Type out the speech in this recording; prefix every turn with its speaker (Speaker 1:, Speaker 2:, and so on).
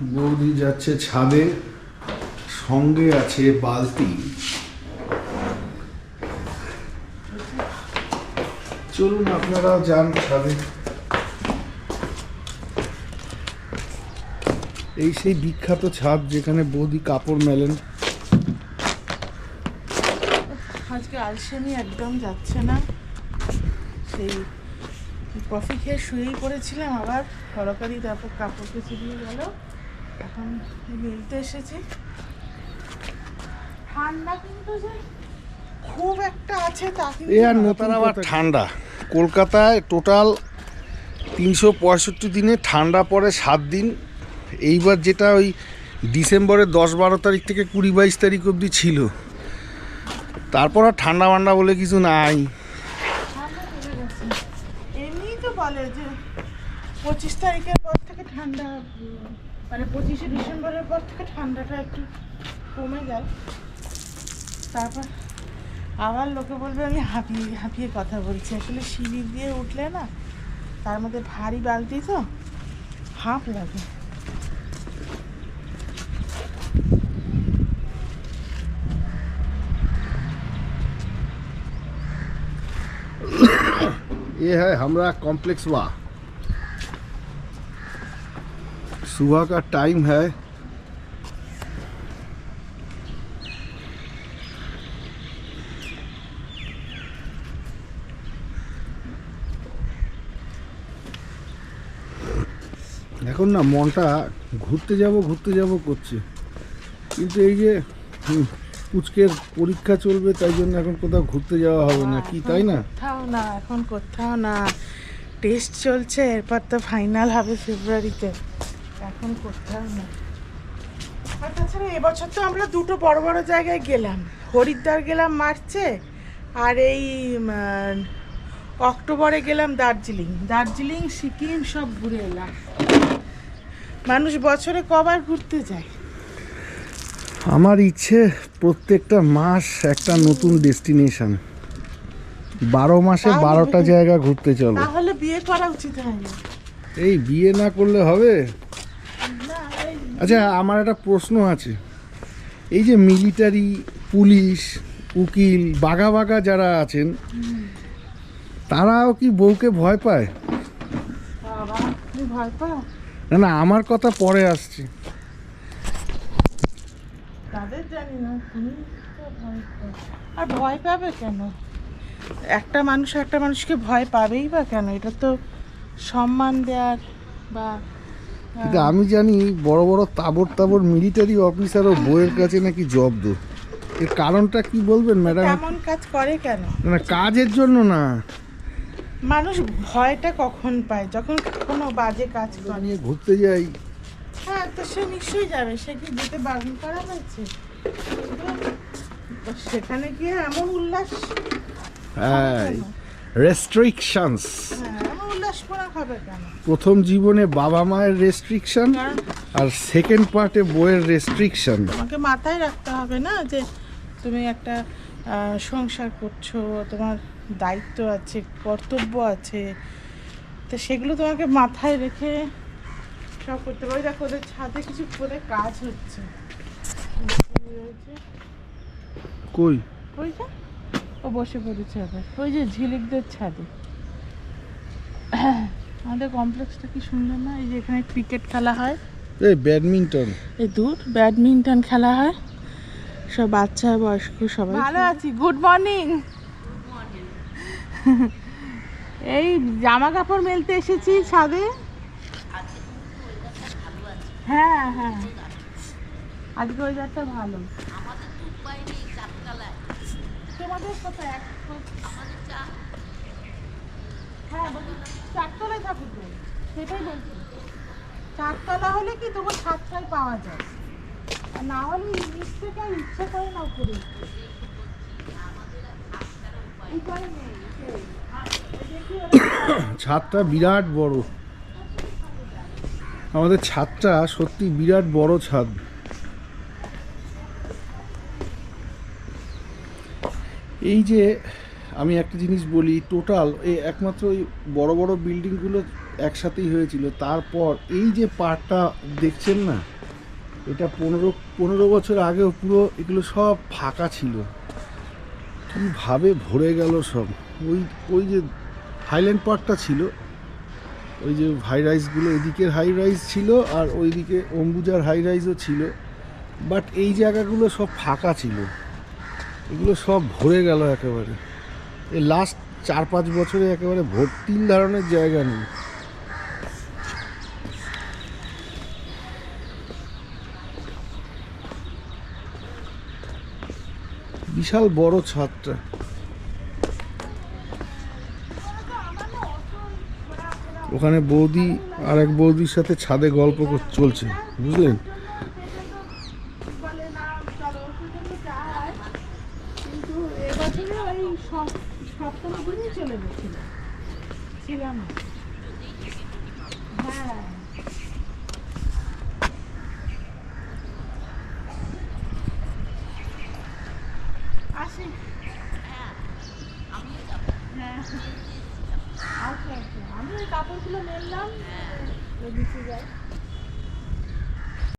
Speaker 1: বৌদি যাচ্ছে ছাদে, সঙ্গে আছে বালতি। চলুন, আপনারাও যান ছাদে। এই সেই বিখ্যাত ছাদ যেখানে বৌদি কাপড় মেলেন।
Speaker 2: আজকে আলসেমি একদম যাচ্ছে না। সেই কফি খেয়ে শুয়েই পড়েছিলাম আবার, তরকারি, তারপর কাপড় কেচে দিয়ে গেল। এখন এসেছি। ঠান্ডা কিন্তু যে খুব একটা আছে তা
Speaker 1: এ আর নতুন আবার ঠান্ডা। কলকাতায় টোটাল তিনশো পঁয়ষট্টি দিনে ঠান্ডা পড়ে সাত দিন। এইবার যেটা ওই ডিসেম্বরের দশ বারো তারিখ থেকে কুড়ি বাইশ তারিখ অবধি ছিল। তারপর আর ঠান্ডা মান্ডা বলে কিছু নাই।
Speaker 2: তো বলে যে পঁচিশ তারিখের পর থেকে ঠান্ডা মানে পঁচিশে ডিসেম্বরের পর থেকে ঠান্ডাটা একটু কমে যায় তারপর আবার লোকে বলবে আমি হাঁপিয়ে হাঁপিয়ে কথা বলছি আসলে সিঁড়ি দিয়ে উঠলে না তার মধ্যে ভারী বালতি তো হাঁপ লাগে
Speaker 1: ये है हमारा कॉम्प्लेक्स वा सुबह का टाइम है এখন না মনটা ঘুরতে যাব ঘুরতে যাব করছে কিন্তু এই যে হুম, পুচকের পরীক্ষা চলবে তাই জন্য এখন কোথাও ঘুরতে যাওয়া হবে না কি তাই না
Speaker 2: কোথাও না এখন কোথাও না টেস্ট চলছে এরপর তো ফাইনাল হবে ফেব্রুয়ারিতে এখন কোথাও না। আর তাছাড়া এবছর তো আমরা দুটো বড় বড় জায়গায় গেলাম। হরিদ্বার গেলাম মার্চে আর এই অক্টোবরে গেলাম দার্জিলিং। দার্জিলিং সিকিম সব ঘুরে এলাম। মানুষ বছরে কবার ঘুরতে যায়।
Speaker 1: আমার ইচ্ছে প্রত্যেকটা মাস একটা নতুন ডেস্টিনেশন। বারো মাসে বারোটা জায়গা ঘুরতে চলো।
Speaker 2: তাহলে বিয়ে করা উচিত হয়নি।
Speaker 1: এই বিয়ে না করলে হবে? আচ্ছা আমার একটা প্রশ্ন আছে। এই যে মিলিটারি, পুলিশ, উকিল, বাঘা বাঘা যারা আছেন, তারাও কি বউকে ভয় পায়? না না, আমার কথা পরে আসছে।
Speaker 2: আর ভয় পাবে কেন? একটা মানুষ একটা মানুষকে ভয় পাবেই বা কেন? এটা তো সম্মান দেওয়ার বা
Speaker 1: কিন্তু আমি জানি বড় বড় তাবর তাবর মিলিটারি অফিসার ও বইয়ের কাছে নাকি জব্দ এর কারণটা কি বলবেন ম্যাডাম
Speaker 2: তেমন কাজ করে কেন?
Speaker 1: না কাজের জন্য না।
Speaker 2: মানুষ ভয়টা কখন পায়? যখন কোনো বাজে কাজ করে।
Speaker 1: নিয়ে ঘুরতে যাই।
Speaker 2: হ্যাঁ তো সে নিশ্চয়ই যাবে। সে কি যেতে বারণ করা হয়েছে? সেখানে গিয়ে এমন উল্লাস।
Speaker 1: হ্যাঁ রেস্ট্রিকশনস প্রথম জীবনে বাবা মায়ের রেস্ট্রিকশন আর সেকেন্ড পার্টে বইয়ের রেস্ট্রিকশন
Speaker 2: তোমাকে মাথায় রাখতে হবে না যে তুমি একটা সংসার করছ তোমার দায়িত্ব আছে কর্তব্য আছে তো সেগুলো তোমাকে মাথায় রেখে সব করতে ওই দেখো ওদের ছাদে কিছু করে কাজ হচ্ছে।
Speaker 1: কই
Speaker 2: যে? ও বসে পড়েছে আবার ওই যে ঝিলিকদের ছাদে। আমাদের কমপ্লেক্সটা কি সুন্দর না? এই যে এখানে ক্রিকেট খেলা হয়।
Speaker 1: এই ব্যাডমিন্টন।
Speaker 2: এই দূর ব্যাডমিন্টন খেলা হয়। সব বাচ্চা বয়স্ক সবাই ভালো আছি গুড মর্নিং এই জামা কাপড় মেলতে এসেছি ছাদে। হ্যাঁ হ্যাঁ। আজকে ওয়েদারটা ভালো। তোমাদের কোথায়? এক হ্যাঁ বলছি, চারতলায় থাকুক সেটাই বলছি। চারতলা হলে কি তবু সাতটায় পাওয়া যায়? আর না হলে নিচ থেকে আর ইচ্ছা করে না ওরা-
Speaker 1: ছাদটা বিরাট বড়। আমাদের ছাদটা সত্যি বিরাট বড় ছাদ। এই যে আমি একটা জিনিস বলি টোটাল এই একমাত্র ওই বড় বড় বিল্ডিংগুলো একসাথেই হয়েছিল। তারপর এই যে পার্কটা দেখছেন না, এটা পনেরো পনেরো বছর আগেও পুরো এগুলো সব ফাঁকা ছিল। কীভাবে ভরে গেল সব? ওই ওই যে হাইল্যান্ড পার্কটা ছিল, ওই যে হাই রাইসগুলো এদিকের হাই রাইস ছিল আর ওইদিকে অম্বুজার হাই রাইসও ছিল। বাট এই জায়গাগুলো সব ফাঁকা ছিল। এগুলো সব ভরে গেল একেবারে। এই লাস্ট চার পাঁচ বছরে একেবারে ভর্তির ধরনের জায়গা নেই। বিশাল বড় ছাদটা। ওখানে বৌদি আর এক বৌদির সাথে ছাদে গল্প চলছে, বুঝলেন
Speaker 2: বলে না চলো সেজন্য যায় কিন্তু এবছরে ওই সপ- সপ্তম দিনই চলে গেছিল। ছিলাম। হ্যাঁ। আসি। হ্যাঁ। আচ্ছা আচ্ছা। আমি ওই কাপড়গুলো মেললাম। ওই নিচে যাই।